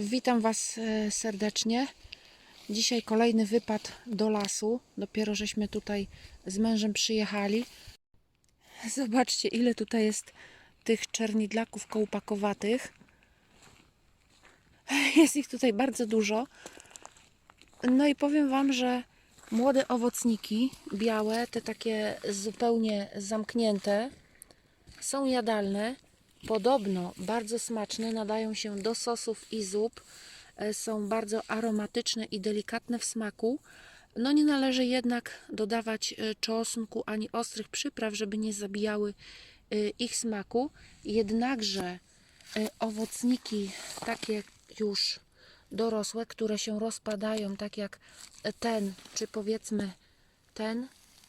Witam Was e, serdecznie. Dzisiaj kolejny wypad do lasu. Dopiero żeśmy tutaj z mężem przyjechali. Zobaczcie, ile tutaj jest tych czernidlaków kołpakowatych. Jest ich tutaj bardzo dużo. No i powiem Wam, że młode owocniki, białe, te takie zupełnie zamknięte, są jadalne. Podobno bardzo smaczne, nadają się do sosów i zup. E, Są bardzo aromatyczne i delikatne w smaku. No nie należy jednak dodawać e, czosnku ani ostrych przypraw, żeby nie zabijały e, ich smaku. Jednakże owocniki takie już dorosłe, które się rozpadają, tak jak ten, czy powiedzmy ten,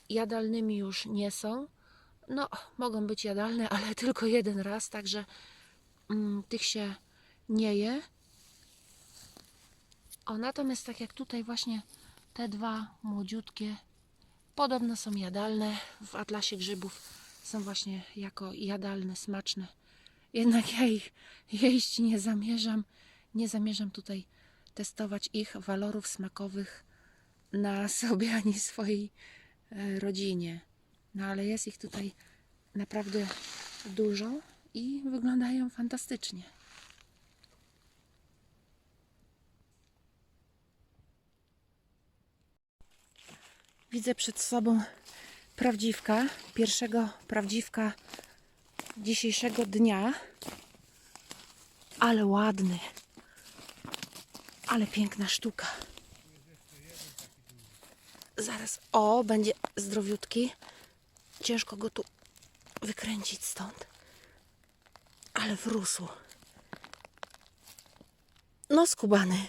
jadalnymi już nie są. No, mogą być jadalne, ale tylko jeden raz, także mm, tych się nie je. O, natomiast tak jak tutaj właśnie te dwa młodziutkie podobno są jadalne. W atlasie grzybów są właśnie jako jadalne, smaczne. Jednak ja ich jeść nie zamierzam. Nie zamierzam tutaj testować ich walorów smakowych na sobie ani swojej e, rodzinie. No ale jest ich tutaj naprawdę dużo i wyglądają fantastycznie. Widzę przed sobą prawdziwka, pierwszego prawdziwka dzisiejszego dnia. Ale ładny. Ale piękna sztuka. Zaraz, o, będzie zdrowiutki. Ciężko go tu wykręcić stąd. Ale wrósł. No, skubany.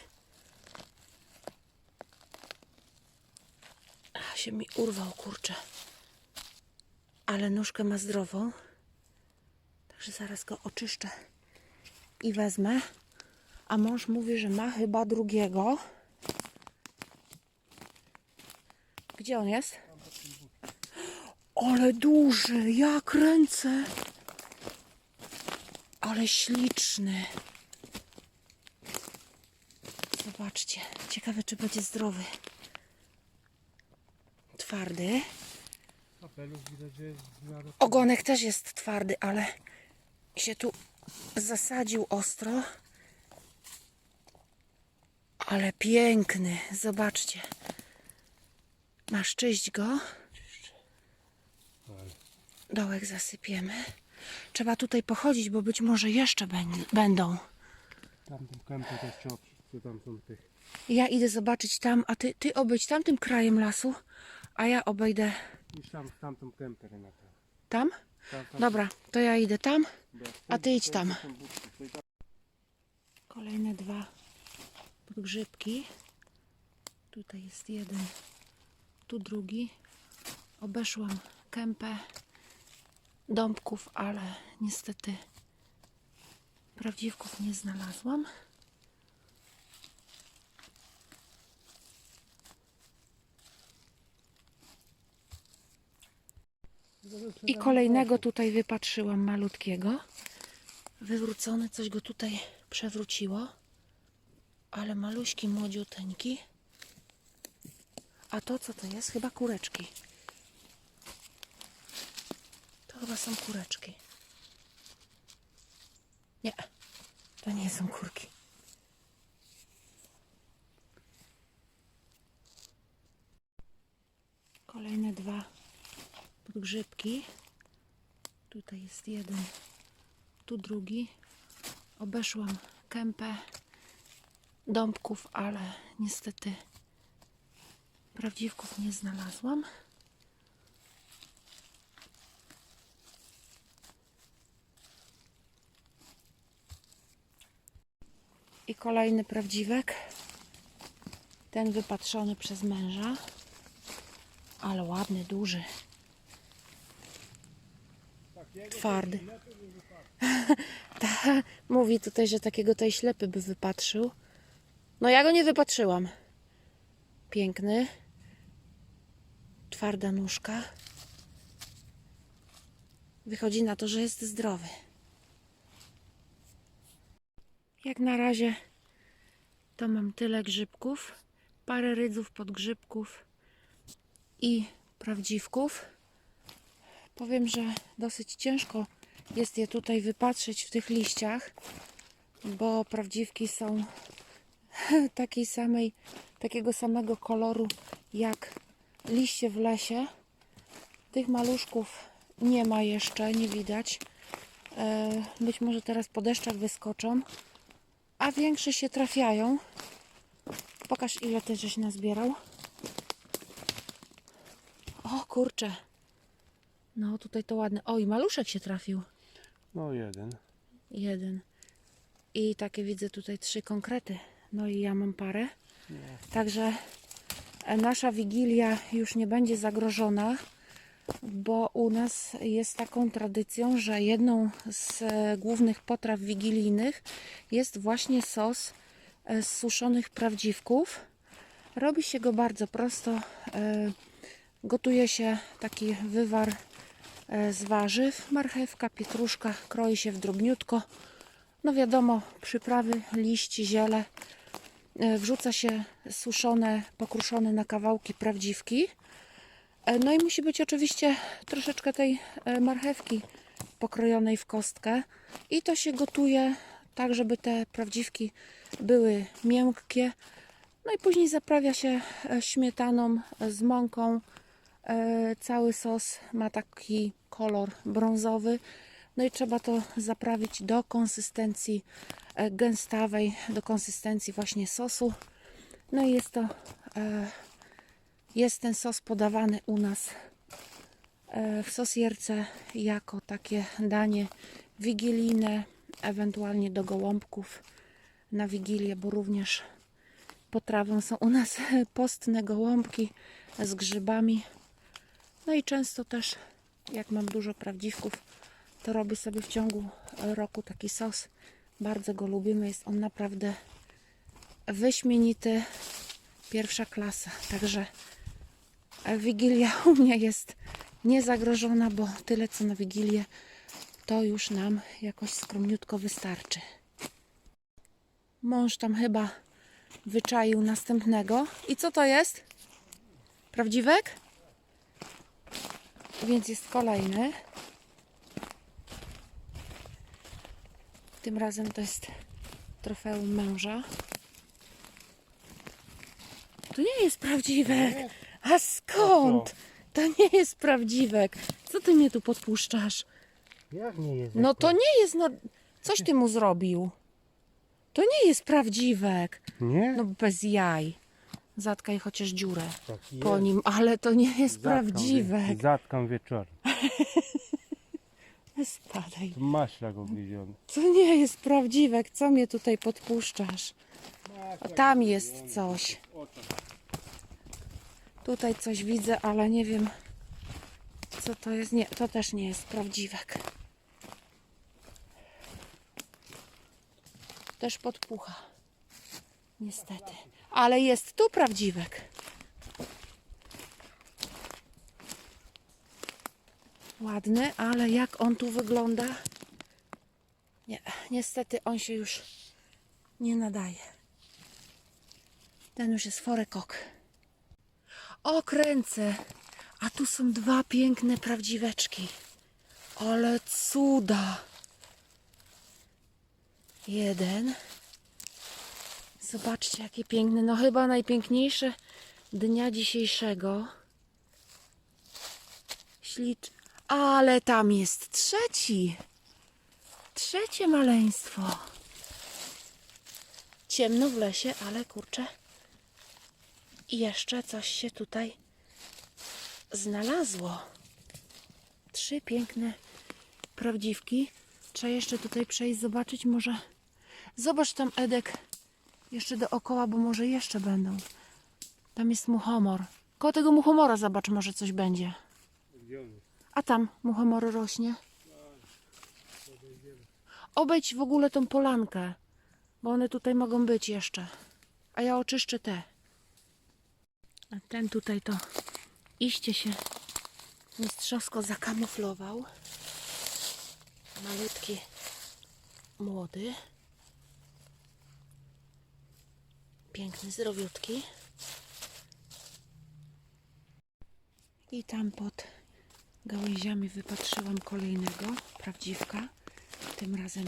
A, się mi urwał, kurczę. Ale nóżkę ma zdrową. Także zaraz go oczyszczę i wezmę. A mąż mówi, że ma chyba drugiego. Gdzie on jest? Ale duży, jak ręce. Ale śliczny. Zobaczcie. Ciekawe, czy będzie zdrowy. Twardy. Ogonek też jest twardy, ale się tu zasadził ostro. Ale piękny. Zobaczcie. Masz czyść go. Dołek zasypiemy. Trzeba tutaj pochodzić, bo być może jeszcze będ- będą. tamtą kępę też trzeba, co tam są tych... Ja idę zobaczyć tam, a ty, ty obejdź tamtym krajem lasu, a ja obejdę Iść tam, w tamtą kępę, Renata. tam. Tam, tam, Dobra, to ja idę tam. a ty idź tam. Kolejne dwa podgrzybki. Tutaj jest jeden, tu drugi. Obeszłam kępę dąbków, ale niestety prawdziwków nie znalazłam. I kolejnego tutaj wypatrzyłam malutkiego. Wywrócony, coś go tutaj przewróciło. Ale maluśki, młodziuteńki. A to co to jest? Chyba kureczki. To chyba są kureczki. Nie, to nie są kurki. Kolejne dwa podgrzybki. Tutaj jest jeden, tu drugi. Obeszłam kępę dąbków, ale niestety prawdziwków nie znalazłam. I kolejny prawdziwek. Ten wypatrzony przez męża. Ale ładny, duży. Twardy. Ta, mówi tutaj, że takiego tej ślepy by wypatrzył. No ja go nie wypatrzyłam. Piękny. Twarda nóżka. Wychodzi na to, że jest zdrowy. Jak na razie To mam tyle grzybków, parę rydzów podgrzybków i prawdziwków. Powiem, że dosyć ciężko jest je tutaj wypatrzeć w tych liściach, bo prawdziwki są takiej samej, takiego samego koloru jak liście w lesie. Tych maluszków nie ma jeszcze, nie widać. E, Być może teraz po deszczach wyskoczą, a większe się trafiają. Pokaż ile ty żeś nazbierał. O kurczę. No tutaj to ładne. O i maluszek się trafił. No jeden. Jeden. I takie widzę tutaj trzy konkrety. No i ja mam parę. Także e, nasza wigilia już nie będzie zagrożona, bo u nas jest taką tradycją, że jedną z e, głównych potraw wigilijnych jest właśnie sos e, z suszonych prawdziwków. Robi się go bardzo prosto. E, Gotuje się taki wywar z warzyw, marchewka, pietruszka, kroi się w drobniutko. No wiadomo, przyprawy, liści, ziele. Wrzuca się suszone, pokruszone na kawałki prawdziwki. E, No i musi być oczywiście troszeczkę tej e, marchewki pokrojonej w kostkę. I to się gotuje tak, żeby te prawdziwki były miękkie. No i później zaprawia się e, śmietaną z mąką. Cały sos ma taki kolor brązowy. No i trzeba to zaprawić do konsystencji gęstawej, do konsystencji właśnie sosu. No i jest to, jest ten sos podawany u nas e, w sosierce jako takie danie wigilijne, ewentualnie do gołąbków na wigilię, bo również potrawą są u nas postne gołąbki z grzybami. No i często też, jak mam dużo prawdziwków, to robię sobie w ciągu roku taki sos. Bardzo go lubimy, jest on naprawdę wyśmienity, pierwsza klasa. Także Wigilia u mnie jest niezagrożona, bo tyle co na Wigilię to już nam jakoś skromniutko wystarczy. Mąż tam chyba wyczaił następnego. I co to jest? Prawdziwek? Więc jest kolejny. Tym razem to jest trofeum męża. To nie jest prawdziwek. A skąd? To nie jest prawdziwek. Co ty mnie tu podpuszczasz? Jak nie jest? No to nie jest. No, coś ty mu zrobił. To nie jest prawdziwek. Nie? No bez jaj. Zatkaj chociaż dziurę tak po nim, ale to nie jest prawdziwek. Wie, zatkam wieczorem. Spadaj. To maślak ogryziony. To nie jest prawdziwek. Co mnie tutaj podpuszczasz? O, tam jest coś. Tutaj coś widzę, ale nie wiem co to jest. Nie, to też nie jest prawdziwek. Też podpucha. Niestety. Ale jest tu prawdziwek. Ładny, ale jak on tu wygląda? Nie, niestety on się już nie nadaje. Ten już jest forekok. O, kręcę. A tu są dwa piękne prawdziweczki. Ale cuda. Jeden. Zobaczcie, jakie piękne. No chyba najpiękniejsze dnia dzisiejszego. Ślicz. Ale tam jest trzeci. Trzecie maleństwo. Ciemno w lesie, ale kurczę. I jeszcze coś się tutaj znalazło. Trzy piękne prawdziwki. Trzeba jeszcze tutaj przejść, zobaczyć może. Zobacz tam Edek jeszcze dookoła, bo może jeszcze będą. Tam jest muchomor. Koło tego muchomora zobacz, może coś będzie. A tam muchomor rośnie. Obejdź w ogóle tą polankę, bo one tutaj mogą być jeszcze. A ja oczyszczę te. A ten tutaj to iście się mistrzowsko zakamuflował. Malutki, młody. piękny, zdrowiutki. I tam pod gałęziami wypatrzyłam kolejnego prawdziwka. Tym razem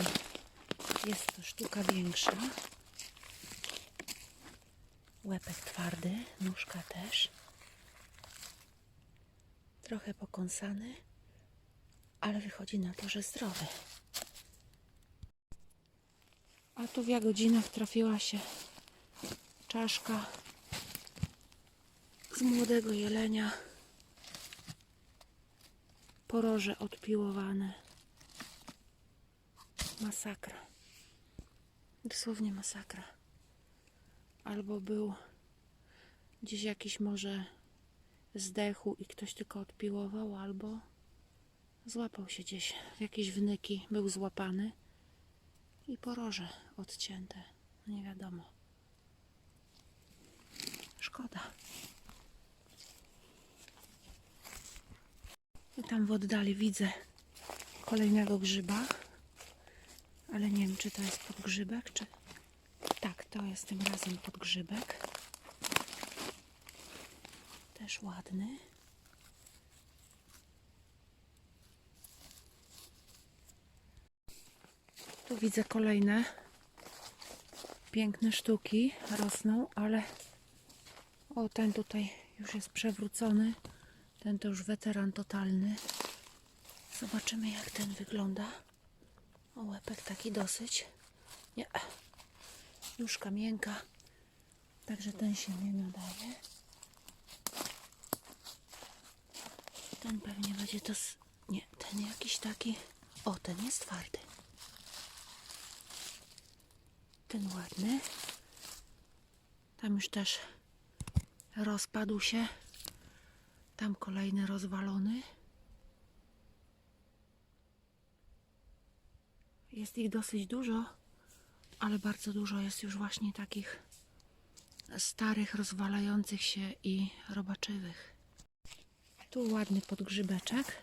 jest to sztuka większa. Łepek twardy, nóżka też. Trochę pokąsany, ale wychodzi na to, że zdrowy. A tu w Jagodzinach trafiła się czaszka z młodego jelenia. Poroże odpiłowane. Masakra. Dosłownie masakra. Albo był gdzieś jakiś może zdechł i ktoś tylko odpiłował, albo złapał się gdzieś w jakieś wnyki, był złapany i poroże odcięte. Nie wiadomo. Szkoda. I tam w oddali widzę kolejnego grzyba, ale nie wiem, czy to jest podgrzybek, czy... To jest tym razem podgrzybek. Też ładny. Tu widzę kolejne piękne sztuki rosną, ale o ten tutaj już jest przewrócony. Ten to już weteran totalny. Zobaczymy jak ten wygląda. O łepek taki dosyć. Nie. Nóżka miękka. Także ten się nie nadaje. Ten pewnie będzie to. Nie, ten jakiś taki. O, ten jest twardy. Ten ładny. Tam już też rozpadł się. Tam kolejny rozwalony. Jest ich dosyć dużo, ale bardzo dużo jest już właśnie takich starych, rozwalających się i robaczywych. Tu ładny podgrzybeczek,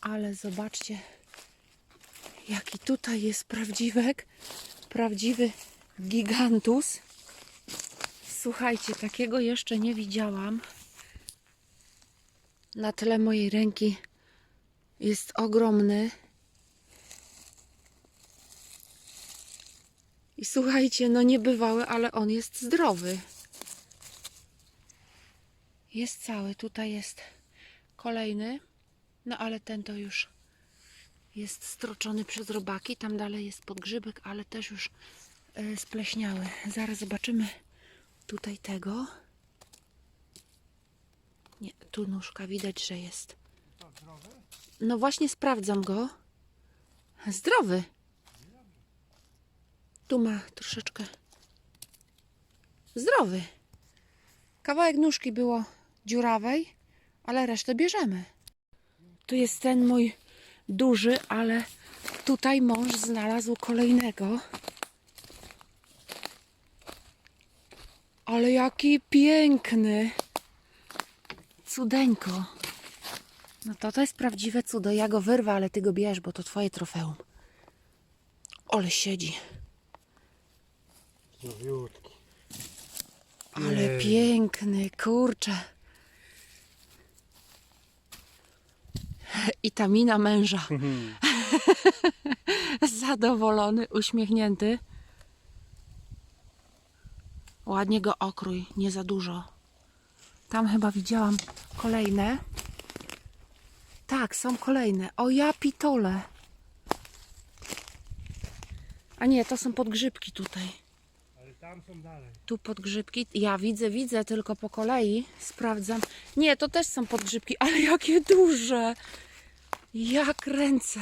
ale zobaczcie, jaki tutaj jest prawdziwek, prawdziwy gigantus. Słuchajcie, takiego jeszcze nie widziałam. Na tle mojej ręki jest ogromny. I słuchajcie, no niebywały, ale on jest zdrowy. Jest cały. Tutaj jest kolejny. No ale ten to już jest stroczony przez robaki. Tam dalej jest podgrzybek, ale też już e, spleśniały. Zaraz zobaczymy tutaj tego. Nie, tu nóżka widać, że jest. No właśnie sprawdzam go. Zdrowy. Tu ma troszeczkę. Zdrowy. Kawałek nóżki było dziurawej, ale resztę bierzemy. Tu jest ten mój duży, ale tutaj mąż znalazł kolejnego. Ale jaki piękny. Cudeńko. No to to jest prawdziwe cudo. Ja go wyrwę, ale ty go bierz, bo to twoje trofeum. Ole siedzi. Nowiutki. Ale piękny, kurczę. I ta mina męża. Zadowolony, uśmiechnięty. Ładnie go okrój, nie za dużo. Tam chyba widziałam kolejne. Tak, są kolejne. O ja pitole. A nie, to są podgrzybki tutaj. Tam są dalej. Tu podgrzybki. Ja widzę, widzę, tylko po kolei sprawdzam. Nie, to też są podgrzybki, ale jakie duże! Jak ręce.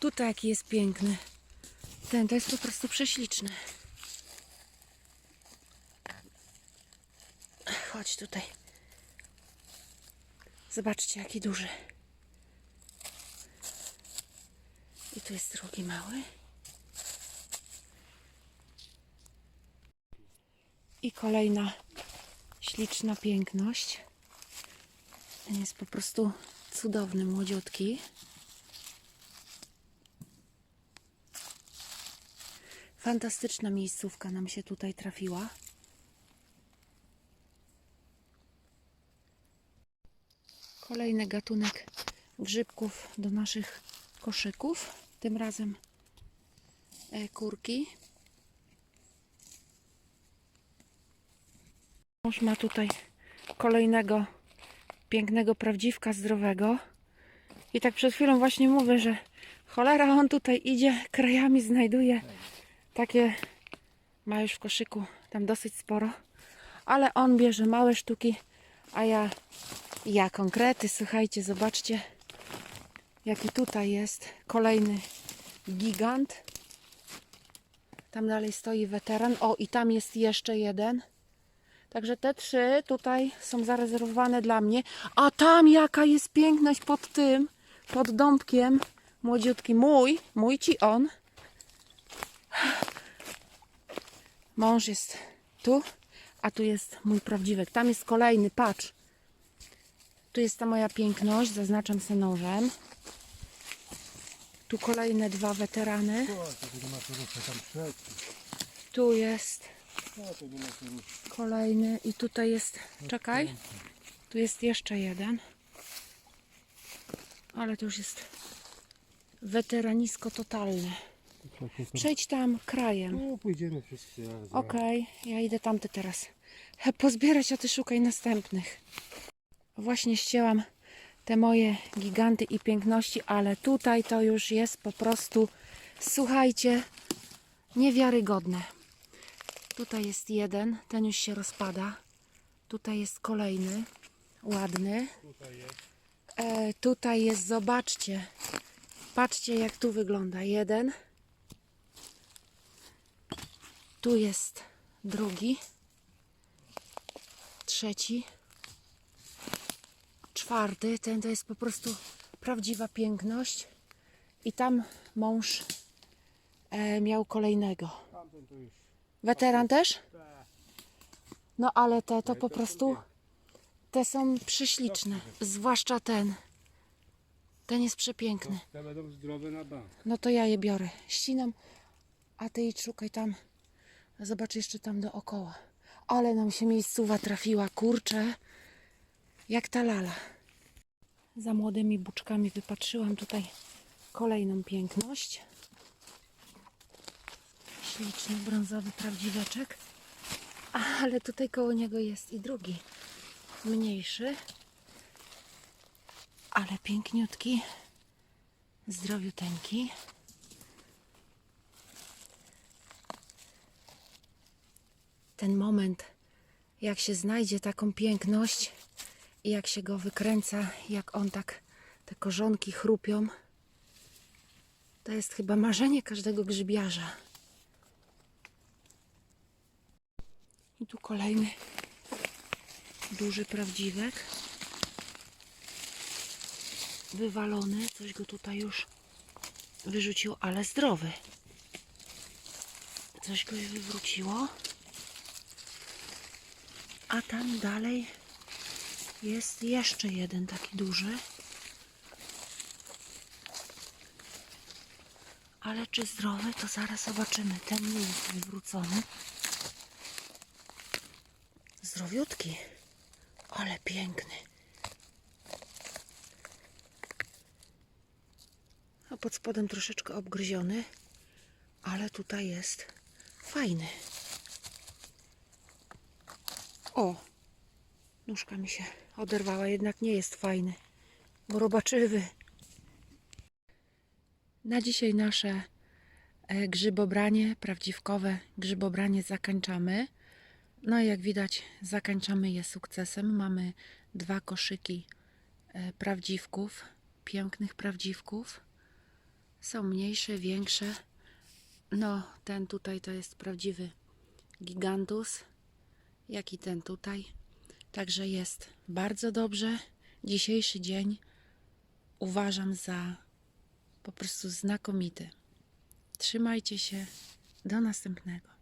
Tutaj jaki jest piękny. Ten to jest po prostu prześliczny. Chodź tutaj. Zobaczcie, jaki duży. I tu jest drugi mały. I kolejna śliczna piękność. Ten jest po prostu cudowny, młodziutki. Fantastyczna miejscówka nam się tutaj trafiła. Kolejny gatunek grzybków do naszych koszyków. Tym razem e, kurki. Mąż ma tutaj kolejnego pięknego prawdziwka zdrowego. I tak przed chwilą właśnie mówię, że cholera on tutaj idzie, krajami znajduje takie, ma już w koszyku tam dosyć sporo, ale on bierze małe sztuki, a ja, ja konkrety, słuchajcie, zobaczcie jaki tutaj jest kolejny gigant. Tam dalej stoi weteran. O, i tam jest jeszcze jeden. Także te trzy tutaj są zarezerwowane dla mnie. A tam jaka jest piękność pod tym, pod dąbkiem. Młodziutki mój, mój ci on. Mąż jest tu, a tu jest mój prawdziwek. Tam jest kolejny, patrz. Tu jest ta moja piękność, zaznaczam se nożem. Tu kolejne dwa weterany. Tu jest Kolejny i tutaj jest, czekaj, tu jest jeszcze jeden. Ale to już jest weteranisko totalne. Przejdź tam krajem. No, pójdziemy wszyscy razem. Okej, ja idę tamty teraz pozbierać, a ty szukaj następnych. Właśnie ścięłam te moje giganty i piękności, ale tutaj to już jest po prostu, słuchajcie, niewiarygodne. Tutaj jest jeden, ten już się rozpada. Tutaj jest kolejny, ładny. Tutaj jest. E, tutaj jest, zobaczcie. Patrzcie, jak tu wygląda. Jeden. Tu jest drugi. Trzeci. Czwarty. Ten to jest po prostu prawdziwa piękność. I tam mąż e, miał kolejnego. Tamten to już. Weteran też? No ale te to po prostu, te są prześliczne. Zwłaszcza ten. Ten jest przepiękny. Te będą zdrowe na bank. No to ja je biorę. Ścinam, a ty idź szukaj tam. Zobacz jeszcze tam dookoła. Ale nam się miejscowa trafiła, kurczę. Jak ta lala. Za młodymi buczkami wypatrzyłam tutaj kolejną piękność. Śliczny, brązowy prawdziweczek. Ale tutaj koło niego jest i drugi. Mniejszy. Ale piękniutki zdrowiuteńki. Ten moment, jak się znajdzie taką piękność i jak się go wykręca, jak on tak, te korzonki chrupią, to jest chyba marzenie każdego grzybiarza. I tu kolejny duży prawdziwek wywalony, coś go tutaj już wyrzuciło, ale zdrowy. Coś go wywróciło. A tam dalej jest jeszcze jeden taki duży. Ale czy zdrowy, to zaraz zobaczymy. Ten nie jest wywrócony. Zdrowiutki. Ale piękny. A pod spodem troszeczkę obgryziony, ale tutaj jest fajny. O, nóżka mi się oderwała, jednak nie jest fajny, bo robaczywy. Na dzisiaj nasze e, grzybobranie, prawdziwkowe grzybobranie zakończamy. No i jak widać, zakończamy je sukcesem. Mamy dwa koszyki e, prawdziwków, pięknych prawdziwków. Są mniejsze, większe. No, ten tutaj to jest prawdziwy gigantus, jak i ten tutaj. Także jest bardzo dobrze. Dzisiejszy dzień uważam za po prostu znakomity. Trzymajcie się. Do następnego.